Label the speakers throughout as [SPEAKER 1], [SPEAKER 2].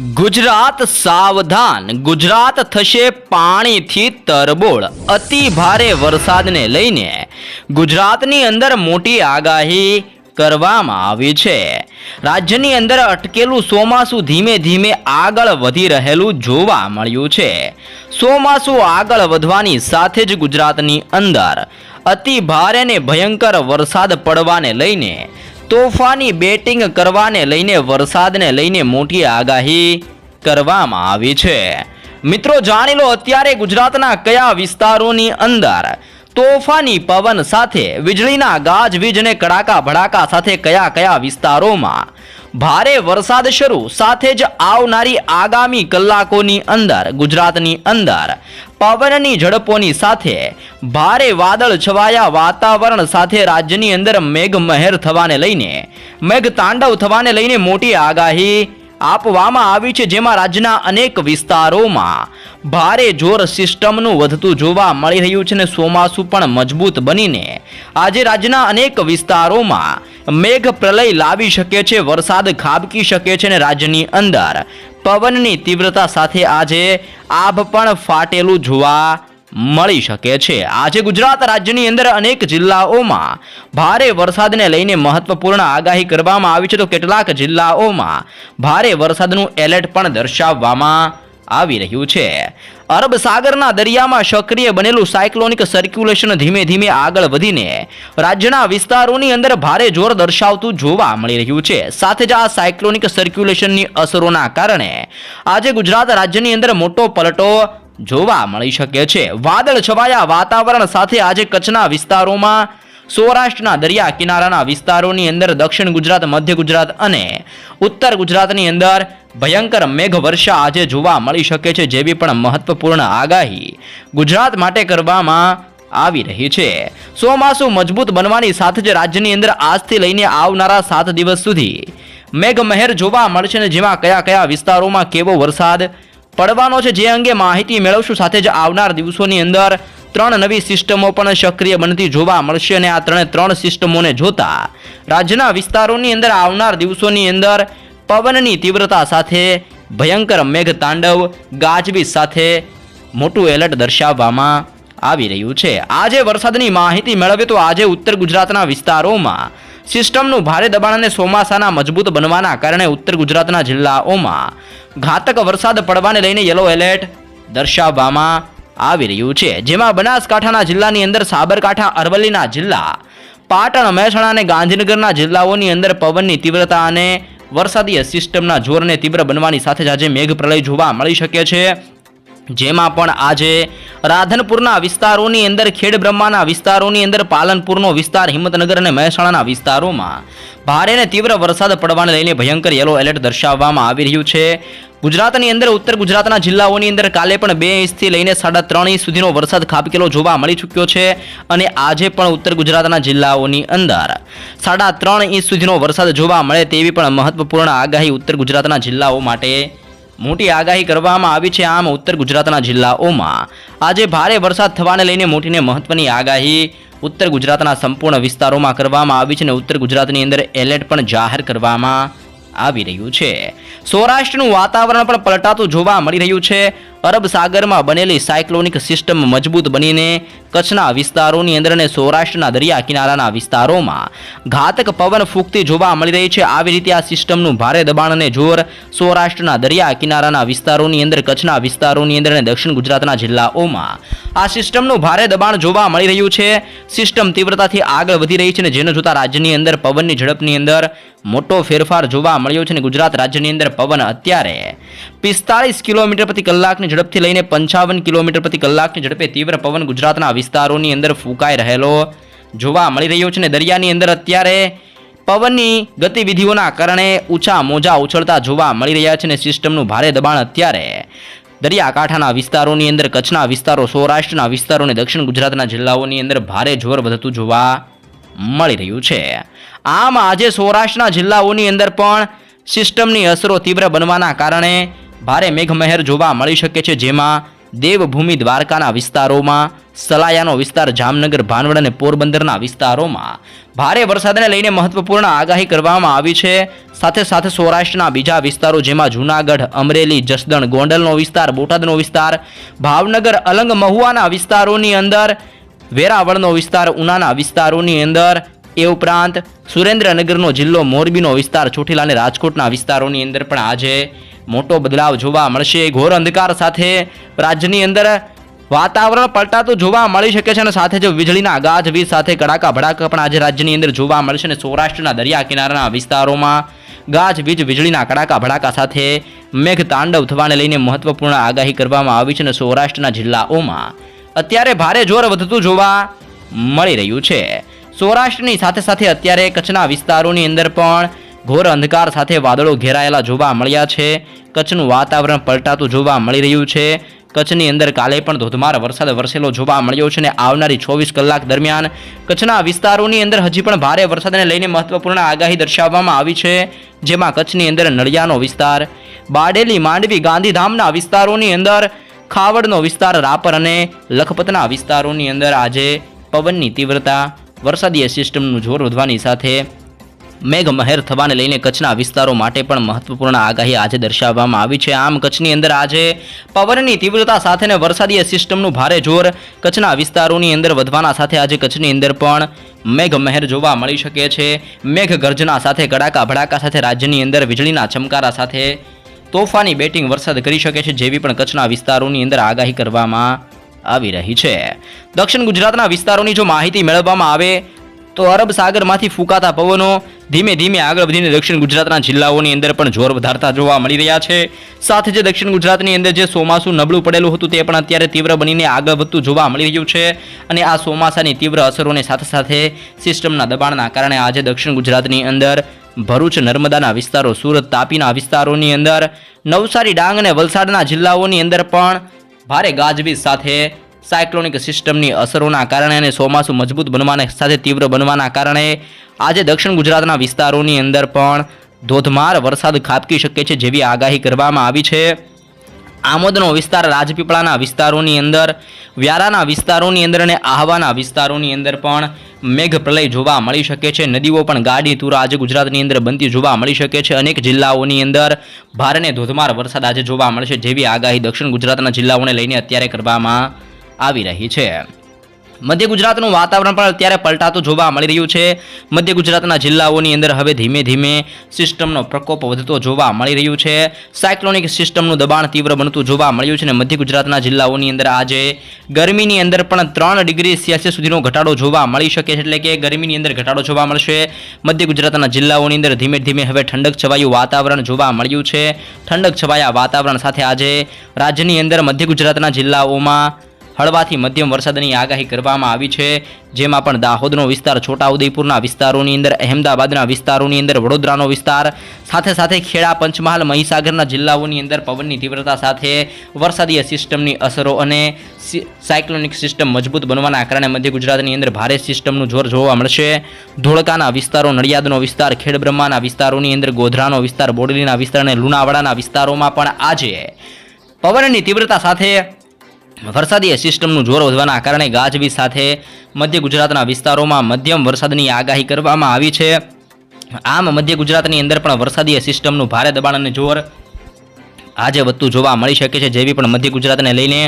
[SPEAKER 1] ગુજરાત સાવધાન. ગુજરાત થશે પાણીથી તરબોળ. અતિ ભારે વરસાદને લઈને ગુજરાતની અંદર મોટી આગાહી કરવામાં આવી છે. રાજ્યની અંદર અટકેલું ચોમાસું ધીમે ધીમે આગળ વધી રહેલું જોવા મળ્યું છે. ચોમાસું આગળ વધવાની સાથે જ ગુજરાતની અંદર અતિ ભારે ને ભયંકર વરસાદ પડવાને લઈને તોફાની બેટિંગ કરવાને લઈને વરસાદને લઈને મોટી આગાહી કરવામાં આવી છે. મિત્રો, જાણી લો અત્યારે ગુજરાતના કયા વિસ્તારોની અંદર તોફાની પવન સાથે, વીજળીના ગાજવીજ અને કડાકા ભડાકા સાથે કયા કયા વિસ્તારોમાં ભારે વરસાદ શરૂ, સાથે જ આવનારી આગામી કલાકોની અંદર ગુજરાતની અંદર પવનની ઝડપોની સાથે ભારે વાદળ છવાયા વાતાવરણ સાથે રાજ્યની અંદર મેઘ મહેર થવાને લઈને, મેઘ તાંડવ થવાને લઈને મોટી આગાહી આપવામાં આવી છે, જેમાં રાજ્યના અનેક વિસ્તારોમાં ભારે જોર સિસ્ટમનું વધતું જોવા મળી રહ્યું છે ને ચોમાસું પણ મજબૂત બનીને, આજે રાજ્યના અનેક વિસ્તારોમાં મેઘ પ્રલય લાવી શકે છે, વરસાદ ખાબકી શકે છે ને રાજ્યની અંદર પવનની તીવ્રતા સાથે આજે આભ પણ ફાટેલું જોવા મળી શકે છે. આજે ગુજરાત રાજ્યની અંદર અનેક જિલ્લાઓમાં ભારે વરસાદને લઈને મહત્વપૂર્ણ આગાહી કરવામાં આવી છે. તો કેટલાક જિલ્લાઓમાં ભારે વરસાદનું એલર્ટ પણ દર્શાવવામાં આવી રહ્યું છે. અરબ સાગરના દરિયામાં સક્રિય બનેલું સાયક્લોનિક સર્ક્યુલેશન ધીમે ધીમે આગળ વધીને રાજ્યના વિસ્તારોની અંદર ભારે જોર દર્શાવતું જોવા મળી રહ્યું છે. સાથે જ આ સાયક્લોનિક સર્ક્યુલેશનની અસરોના કારણે આજે ગુજરાત રાજ્યની અંદર મોટો પલટો જોવા મળી શકે છે. વાદળ છવાયા વાતાવરણ સાથે આજે કચ્છના વિસ્તારોમાં સૌરાષ્ટ્રના દરિયા કિનારાના વિસ્તારોની અંદર દક્ષિણ ગુજરાત, મધ્ય ગુજરાત અને ઉત્તર ગુજરાતની અંદર ભયંકર મેઘવર્ષા આજે જોવા મળી શકે છે જેવી પણ મહત્વપૂર્ણ આગાહી ગુજરાત માટે કરવામાં આવી રહી છે. ચોમાસું મજબૂત બનવાની સાથે જ રાજ્યની અંદર આજથી લઈને આવનારા સાત દિવસ સુધી મેઘમહેર જોવા મળશે ને જેમાં કયા કયા વિસ્તારોમાં કેવો વરસાદ પડવાનો છે જે અંગે માહિતી મેળવશું. સાથે જ આવનાર દિવસોની અંદર ત્રણ નવી સિસ્ટમો પણ સક્રિય બનતી જોવા મળશે અને આ ત્રણે ત્રણ સિસ્ટમોને જોતા રાજ્યના વિસ્તારોની અંદર આવનાર દિવસોની અંદર પવનની તીવ્રતા સાથે ભયંકર મેઘ તાંડવ ગાજવીજ સાથે મોટું એલર્ટ દર્શાવવામાં આવી રહ્યું છે. આજે વરસાદની માહિતી મેળવે તો આજે ઉત્તર ગુજરાતના વિસ્તારોમાં સિસ્ટમનું ભારે દબાણ અને ચોમાસાના મજબૂત બનવાના કારણે ઉત્તર ગુજરાતના જિલ્લાઓમાં ઘાતક વરસાદ પડવાને લઈને યલો એલર્ટ દર્શાવવામાં આવી રહ્યું છે. જેમાં બનાસકાંઠાના જિલ્લાની અંદર, સાબરકાંઠા, અરવલ્લીના જિલ્લા, પાટણ, મહેસાણા અને ગાંધીનગરના જિલ્લાઓની અંદર પવનની તીવ્રતા અને વરસાદીય સિસ્ટમના જોરને તીવ્ર બનવાની સાથે જ આજે મેઘ પ્રલય જોવા મળી શકે છે. જેમાં પણ આજે રાધનપુરના વિસ્તારોની અંદર, ખેડ બ્રહ્માના વિસ્તારોની અંદર, પાલનપુરનો વિસ્તાર, હિંમતનગર અને મહેસાણાના વિસ્તારોમાં ભારે અને તીવ્ર વરસાદ પડવાને લઈને ભયંકર યલો એલર્ટ દર્શાવવામાં આવી રહ્યું છે. ગુજરાતની અંદર, ઉત્તર ગુજરાતના જિલ્લાઓની અંદર કાલે પણ બે ઇંચથી લઈને સાડા ત્રણ ઇંચ સુધીનો વરસાદ ખાબકેલો જોવા મળી ચૂક્યો છે અને આજે પણ ઉત્તર ગુજરાતના જિલ્લાઓની અંદર સાડા ત્રણ ઇંચ સુધીનો વરસાદ જોવા મળે તેવી પણ મહત્વપૂર્ણ આગાહી ઉત્તર ગુજરાતના જિલ્લાઓ માટે મોટી આગાહી કરવામાં આવી છે. આમ ઉત્તર ગુજરાતના જિલ્લાઓમાં આજે ભારે વરસાદ થવાને લઈને મોટીને મહત્વની આગાહી ઉત્તર ગુજરાતના સંપૂર્ણ વિસ્તારોમાં કરવામાં આવી છે અને ઉત્તર ગુજરાતની અંદર એલર્ટ પણ જાહેર કરવામાં આવી રહ્યું છે. સૌરાષ્ટ્રનું વાતાવરણ પણ પલટાતું જોવા મળી રહ્યું છે. અરબ સાગરમાં બનેલી સાયક્લોનિક સિસ્ટમ મજબૂત બનીને કચ્છના વિસ્તારોની અંદર અને સૌરાષ્ટ્રના દરિયા કિનારાના વિસ્તારોમાં ઘાતક પવન ફૂંકતી જોવા મળી રહી છે. આવી રીતે આ સિસ્ટમનું ભારે દબાણ અને જોર સૌરાષ્ટ્રના દરિયા કિનારાના વિસ્તારોની અંદર, કચ્છના વિસ્તારોની અંદર અને દક્ષિણ ગુજરાતના જિલ્લાઓમાં આ સિસ્ટમનું ભારે દબાણ જોવા મળી રહ્યું છે. સિસ્ટમ તીવ્રતાથી આગળ વધી રહી છે અને જેને જોતા રાજ્યની અંદર પવનની ઝડપની અંદર મોટો ફેરફાર જોવા મળ્યો છે અને ગુજરાત રાજ્યની અંદર પવન અત્યારે પિસ્તાળીસ કિલોમીટર પ્રતિ કલાકની ઝડપથી લઈને પંચાવન કિલોમીટર પ્રતિ કલાકની ઝડપે તીવ્ર પવન ગુજરાતના વિસ્તારોની અંદર ફૂંકાઈ રહેલો જોવા મળી રહ્યો છે અને દરિયાની અંદર અત્યારે પવનની ગતિવિધિઓના કારણે ઊંચા મોજા ઉછળતા જોવા મળી રહ્યા છે અને સિસ્ટમનું ભારે દબાણ અત્યારે દરિયાકાંઠાના વિસ્તારોની અંદર, કચ્છના વિસ્તારો, સૌરાષ્ટ્રના વિસ્તારો અને દક્ષિણ ગુજરાતના જિલ્લાઓની અંદર ભારે જોર વધતું જોવા મળી રહ્યું છે. આમ આજે સૌરાષ્ટ્રના જિલ્લાઓની અંદર પણ સિસ્ટમની અસરો તીવ્ર બનવાના કારણે ભારે મેઘમહેર જોવા મળી શકે છે, જેમાં દેવભૂમિ દ્વારકાના વિસ્તારોમાં, સલાયાનો વિસ્તાર જામનગર, ભાનવડ અને પોરબંદરના વિસ્તારોમાં. ભારે વરસાદને લઈને મહત્વપૂર્ણ આગાહી કરવામાં આવી છે. સાથે સાથે સૌરાષ્ટ્રના બીજા વિસ્તારો જેમાં જૂનાગઢ, અમરેલી, જસદણ, ગોંડલનો વિસ્તાર, બોટાદનો વિસ્તાર, ભાવનગર અલંગ મહુવાના વિસ્તારોની અંદર, વેરાવળનો વિસ્તાર, ઉનાના વિસ્તારોની અંદર, એ ઉપરાંત સુરેન્દ્રનગરનો જિલ્લો મોરબીનો વિસ્તાર, ચોટીલા અને રાજકોટના વિસ્તારોની અંદર પણ આજે મોટો બદલાવ જોવા મળશે. ઘોર અંધકાર સાથે રાજ્યની અંદર વાતાવરણ પલટાતું જોવા મળી શકે છે અને સાથે જ વીજળીના ગાજવીજ સાથે કડાકા ભડાકા પણ આજે રાજ્યની અંદર જોવા મળશે અને સૌરાષ્ટ્રના દરિયા કિનારાના વિસ્તારોમાં ગાજવીજ વીજળીના કડાકા ભડાકા સાથે મેઘ તાંડવ થવાને લઈને મહત્વપૂર્ણ આગાહી કરવામાં આવી છે અને સૌરાષ્ટ્રના જિલ્લાઓમાં અત્યારે ભારે જોર વધતું જોવા મળી રહ્યું છે. સૌરાષ્ટ્રની સાથે સાથે અત્યારે કચ્છના વિસ્તારોની અંદર પણ ઘોર અંધકાર સાથે વાદળો ઘેરાયેલા જોવા મળ્યા છે. કચ્છનું વાતાવરણ પલટાતું જોવા મળી રહ્યું છે. કચ્છની અંદર કાલે પણ ધોધમાર વરસાદ વરસેલો જોવા મળ્યો છે અને આવનારી ચોવીસ કલાક દરમિયાન કચ્છના વિસ્તારોની અંદર હજી પણ ભારે વરસાદને લઈને મહત્વપૂર્ણ આગાહી દર્શાવવામાં આવી છે, જેમાં કચ્છની અંદર નળિયાનો વિસ્તાર, બાડેલી, માંડવી, ગાંધીધામના વિસ્તારોની અંદર, ખાવડનો વિસ્તાર, રાપર અને લખપતના વિસ્તારોની અંદર આજે પવનની તીવ્રતા વરસાદીય સિસ્ટમનું જોર વધવાની સાથે મેઘમહેર થવાને લઈને કચ્છના વિસ્તારો માટે પણ મહત્વપૂર્ણ આગાહી આજે દર્શાવવામાં આવી છે. આમ કચ્છની અંદર આજે પવનની તીવ્રતા સાથેને વરસાદીય સિસ્ટમનું ભારે જોર કચ્છના વિસ્તારોની અંદર વધવાના સાથે આજે કચ્છની અંદર પણ મેઘમહેર જોવા મળી શકે છે. મેઘ ગર્જના સાથે કડાકા ભડાકા સાથે રાજ્યની અંદર વીજળીના ચમકારા સાથે તોફાની બેટિંગ વરસાદ કરી શકે છે જેવી પણ કચ્છના વિસ્તારોની અંદર આગાહી કરવામાં આવી રહી છે. દક્ષિણ ગુજરાતના વિસ્તારોની જો માહિતી મેળવવામાં આવે તો અરબ સાગરમાંથી ફૂંકાતા પવનો ધીમે ધીમે આગળ વધીને દક્ષિણ ગુજરાતના જિલ્લાઓની અંદર પણ જોર વધારતા જોવા મળી રહ્યા છે. સાથે જે દક્ષિણ ગુજરાતની અંદર જે ચોમાસું નબળું પડેલું હતું તે પણ અત્યારે તીવ્ર બનીને આગળ વધતું જોવા મળી રહ્યું છે અને આ ચોમાસાની તીવ્ર અસરોની સાથે સાથે સિસ્ટમના દબાણના કારણે આજે દક્ષિણ ગુજરાતની અંદર ભરૂચ, નર્મદાના વિસ્તારો, સુરત, તાપીના વિસ્તારોની અંદર નવસારી, ડાંગ અને વલસાડના જિલ્લાઓની અંદર પણ ભારે ગાજવીજ સાથે સાયક્લોનિક સિસ્ટમની અસરોના કારણે અને ચોમાસું મજબૂત બનવાને સાથે તીવ્ર બનવાના કારણે આજે દક્ષિણ ગુજરાતના વિસ્તારોની અંદર પણ ધોધમાર વરસાદ ખાબકી શકે છે જેવી આગાહી કરવામાં આવી છે. આમોદનો વિસ્તાર રાજપીપળાના વિસ્તારોની અંદર, વ્યારાના વિસ્તારોની અંદર અને આહવાના વિસ્તારોની અંદર પણ મેઘ પ્રલય જોવા મળી શકે છે. નદીઓ પણ ગાડી તૂર આજે ગુજરાતની અંદર બનતી જોવા મળી શકે છે. અનેક જિલ્લાઓની અંદર ભારે ધોધમાર વરસાદ આજે જોવા મળશે જેવી આગાહી દક્ષિણ ગુજરાતના જિલ્લાઓને લઈને અત્યારે કરવામાં આવી રહી છે. મધ્ય ગુજરાતનું વાતાવરણ પણ અત્યારે પલટાતું જોવા મળી રહ્યું છે. મધ્ય ગુજરાતના જિલ્લાઓની અંદર હવે ધીમે ધીમે સિસ્ટમનો પ્રકોપ વધતો જોવા મળી રહ્યું છે. સાયક્લોનિક સિસ્ટમનું દબાણ તીવ્ર બનતું જોવા મળ્યું છે અને મધ્ય ગુજરાતના જિલ્લાઓની અંદર આજે ગરમીની અંદર પણ ત્રણ ડિગ્રી સેલ્સિયસ સુધીનો ઘટાડો જોવા મળી શકે છે. એટલે કે ગરમીની અંદર ઘટાડો જોવા મળશે. મધ્ય ગુજરાતના જિલ્લાઓની અંદર ધીમે ધીમે હવે ઠંડક છવાયું વાતાવરણ જોવા મળ્યું છે. ઠંડક છવાયા વાતાવરણ સાથે આજે રાજ્યની અંદર મધ્ય ગુજરાતના જિલ્લાઓમાં હળવાથી મધ્યમ વરસાદની આગાહી કરવામાં આવી છે. જેમાં પણ દાહોદનો વિસ્તાર, છોટાઉદેપુરના વિસ્તારોની અંદર, અહેમદાબાદના વિસ્તારોની અંદર, વડોદરાનો વિસ્તાર, સાથે સાથે ખેડા, પંચમહાલ, મહીસાગરના જિલ્લાઓની અંદર પવનની તીવ્રતા સાથે વરસાદીય સિસ્ટમની અસરો અને સાયક્લોનિક સિસ્ટમ મજબૂત બનવાના કારણે મધ્ય ગુજરાતની અંદર ભારે સિસ્ટમનું જોર જોવા મળશે. ધોળકાના વિસ્તારો, નડિયાદનો વિસ્તાર, ખેડબ્રહ્માના વિસ્તારોની અંદર, ગોધરાનો વિસ્તાર, બોડલીના વિસ્તાર અને લુણાવાડાના વિસ્તારોમાં પણ આજે પવનની તીવ્રતા સાથે વરસાદી સિસ્ટમનું જોર વધવાના કારણે ગાજવીજ સાથે મધ્ય ગુજરાતના વિસ્તારોમાં મધ્યમ વરસાદની આગાહી કરવામાં આવી છે. આમ મધ્ય ગુજરાતની અંદર પણ વરસાદી સિસ્ટમનું ભારે દબાણ અને જોર આજે વધતું જોવા મળી શકે છે, જેવી પણ મધ્ય ગુજરાતને લઈને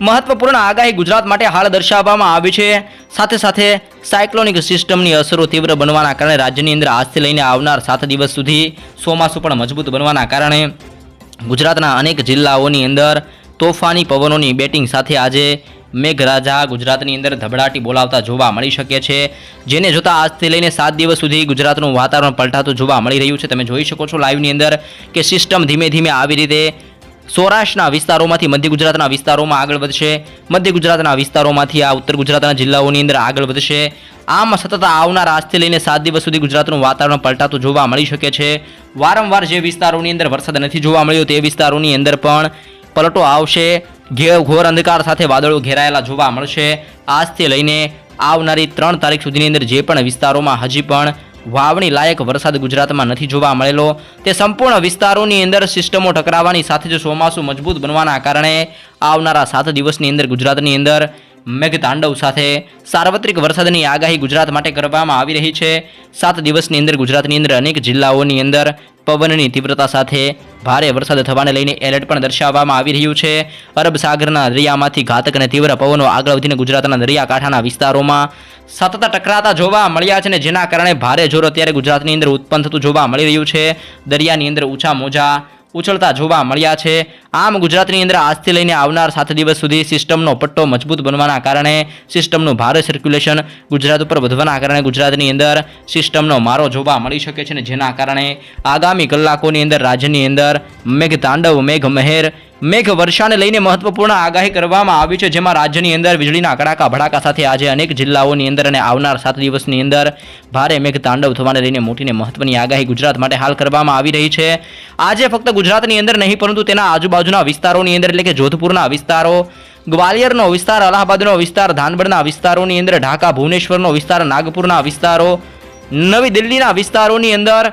[SPEAKER 1] મહત્વપૂર્ણ આગાહી ગુજરાત માટે હાલ દર્શાવવામાં આવી છે. સાથે સાથે સાયક્લોનિક સિસ્ટમની અસરો તીવ્ર બનવાના કારણે રાજ્યની અંદર આજથી લઈને આવનાર સાત દિવસ સુધી ચોમાસું પણ મજબૂત બનવાના કારણે ગુજરાતના અનેક જિલ્લાઓની અંદર તોફાની પવનોની બેટિંગ સાથે આજે મેઘરાજા ગુજરાતની અંદર ધબડાટી બોલાવતા જોવા મળી શકે છે. જેને જોતા આજથી લઈને સાત દિવસ સુધી ગુજરાતનું વાતાવરણ પલટાતું જોવા મળી રહ્યું છે. તમે જોઈ શકો છો લાઈવની અંદર કે સિસ્ટમ ધીમે ધીમે આવી રીતે સૌરાષ્ટ્રના વિસ્તારોમાંથી મધ્ય ગુજરાતના વિસ્તારોમાં આગળ વધશે. મધ્ય ગુજરાતના વિસ્તારોમાંથી આ ઉત્તર ગુજરાતના જિલ્લાઓની અંદર આગળ વધશે. આમ સતત આવનાર આજથી લઈને સાત દિવસ સુધી ગુજરાતનું વાતાવરણ પલટાતું જોવા મળી શકે છે. વારંવાર જે વિસ્તારોની અંદર વરસાદ નથી જોવા મળ્યો તે વિસ્તારોની અંદર પણ પલટો આવશે. ઘોર અંધકાર સાથે વાદળો ઘેરાયેલા જોવા મળશે. આજથી લઈને આવનારી ત્રણ તારીખ સુધીની અંદર જે પણ વિસ્તારોમાં હજી પણ વાવણી લાયક વરસાદ ગુજરાતમાં નથી જોવા મળેલો, તે સંપૂર્ણ વિસ્તારોની અંદર સિસ્ટમો ટકરાવાની સાથે જ ચોમાસું મજબૂત બનવાના કારણે આવનારા સાત દિવસની અંદર ગુજરાતની અંદર મેઘતાંડવ સાથે સાર્વત્રિક વરસાદની આગાહી ગુજરાત માટે કરવામાં આવી રહી છે. સાત દિવસની અંદર ગુજરાતની અંદર અનેક જિલ્લાઓની અંદર પવનની તીવ્રતા સાથે ભારે વરસાદ થવાને લઈને એલર્ટ પણ દર્શાવવામાં આવી રહ્યું છે. અરબ સાગરના દરિયામાંથી ઘાતક અને તીવ્ર પવનો આગળ વધીને ગુજરાતના દરિયાકાંઠાના વિસ્તારોમાં સતત ટકરાતા જોવા મળ્યા છે અને જેના કારણે ભારે જોર અત્યારે ગુજરાતની અંદર ઉત્પન્ન થતું જોવા મળી રહ્યું છે. દરિયાની અંદર ઊંચા મોજા ઉછળતા જોવા મળ્યા છે. આમ ગુજરાતની અંદર આજથી લઈને આવનાર સાત દિવસ સુધી સિસ્ટમનો પટ્ટો મજબૂત બનવાના કારણે સિસ્ટમનું ભારે સર્ક્યુલેશન ગુજરાત ઉપર વધવાના કારણે ગુજરાતની અંદર સિસ્ટમનો મારો જોવા મળી શકે છે અને જેના કારણે આગામી કલાકોની અંદર રાજ્યની અંદર મેઘ તાંડવ મેઘ મહેર મેઘ વર્ષાને લઈને મહત્વપૂર્ણ આગાહી કરવામાં આવી છે, જેમાં રાજ્યની અંદર વીજળીના કડાકા ભડાકા સાથે આજે અનેક જિલ્લાઓની અંદર અને આવનાર સાત દિવસની અંદર ભારે મેઘ તાંડવ થવાને લઈને મોટીને મહત્વની આગાહી ગુજરાત માટે હાલ કરવામાં આવી રહી છે. આજે ફક્ત ગુજરાતની અંદર નહીં, પરંતુ તેના આજુબાજુના વિસ્તારોની અંદર, એટલે કે જોધપુરના વિસ્તારો, ગ્વાલિયરનો વિસ્તાર, અલ્હાબાદનો વિસ્તાર ધાનબડના વિસ્તારોની અંદર, ઢાકા, ભુવનેશ્વરનો વિસ્તાર, નાગપુરના વિસ્તારો, નવી દિલ્હીના વિસ્તારોની અંદર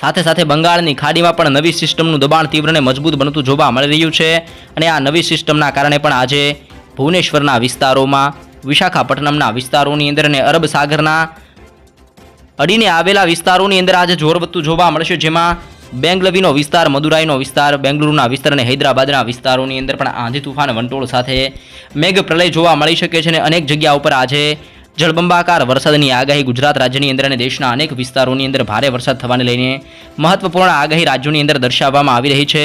[SPEAKER 1] સાથે સાથે બંગાળની ખાડીમાં પણ નવી સિસ્ટમનું દબાણ તીવ્ર અને મજબૂત બનતું જોવા મળી રહ્યું છે અને આ નવી સિસ્ટમના કારણે પણ આજે ભુવનેશ્વરના વિસ્તારોમાં, વિશાખાપટ્ટનમના વિસ્તારોની અંદર અને અરબ સાગરના અડીને આવેલા વિસ્તારોની અંદર આજે જોર વધતું જોવા મળશે, જેમાં બેંગલવીનો વિસ્તાર, મદુરાઈનો વિસ્તાર, બેંગલુરુના વિસ્તાર અને હૈદરાબાદના વિસ્તારોની અંદર પણ આંધી તુફાન, વંટોળ સાથે મેઘ પ્રલય જોવા મળી શકે છે અને અનેક જગ્યા ઉપર આજે જળબંબાકાર વરસાદની આગાહી ગુજરાત રાજ્યની અંદર અને દેશના અનેક વિસ્તારોની અંદર ભારે વરસાદ થવાને લઈને મહત્વપૂર્ણ આગાહી રાજ્યોની અંદર દર્શાવવામાં આવી રહી છે.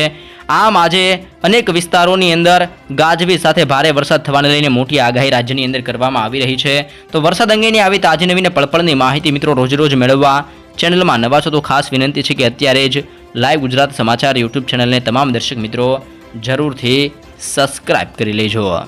[SPEAKER 1] આમ આજે અનેક વિસ્તારોની અંદર ગાજવીજ સાથે ભારે વરસાદ થવાને લઈને મોટી આગાહી રાજ્યની અંદર કરવામાં આવી રહી છે. તો વરસાદ અંગેની આવી તાજી નવીને પળપળની માહિતી મિત્રો રોજરોજ મેળવવા ચેનલમાં નવા છો તો ખાસ વિનંતી છે કે અત્યારે જ લાઈવ ગુજરાત સમાચાર યુટ્યુબ ચેનલને તમામ દર્શક મિત્રો જરૂરથી સબસ્ક્રાઇબ કરી લેજો.